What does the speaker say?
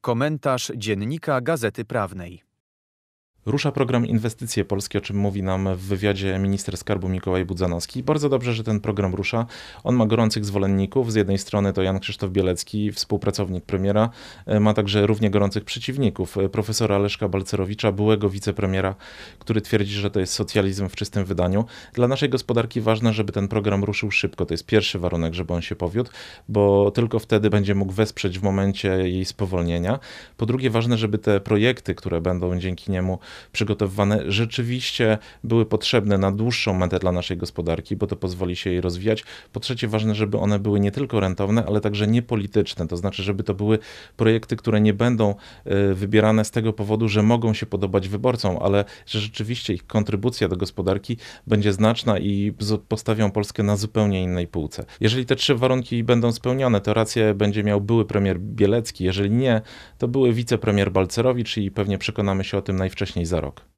Komentarz dziennika Gazety Prawnej. Rusza program Inwestycje Polskie, o czym mówi nam w wywiadzie minister skarbu Mikołaj Budzanowski. Bardzo dobrze, że ten program rusza. On ma gorących zwolenników. Z jednej strony to Jan Krzysztof Bielecki, współpracownik premiera. E, ma także równie gorących przeciwników. E, profesora Leszka Balcerowicza, byłego wicepremiera, który twierdzi, że to jest socjalizm w czystym wydaniu. Dla naszej gospodarki ważne, żeby ten program ruszył szybko. To jest pierwszy warunek, żeby on się powiódł, bo tylko wtedy będzie mógł wesprzeć w momencie jej spowolnienia. Po drugie, ważne, żeby te projekty, które będą dzięki niemu przygotowywane, rzeczywiście były potrzebne na dłuższą metę dla naszej gospodarki, bo to pozwoli się jej rozwijać. Po trzecie, ważne, żeby one były nie tylko rentowne, ale także niepolityczne, to znaczy, żeby to były projekty, które nie będą e, wybierane z tego powodu, że mogą się podobać wyborcom, ale że rzeczywiście ich kontrybucja do gospodarki będzie znaczna i postawią Polskę na zupełnie innej półce. Jeżeli te trzy warunki będą spełnione, to rację będzie miał były premier Bielecki, jeżeli nie, to były wicepremier Balcerowicz i pewnie przekonamy się o tym najwcześniej za rok.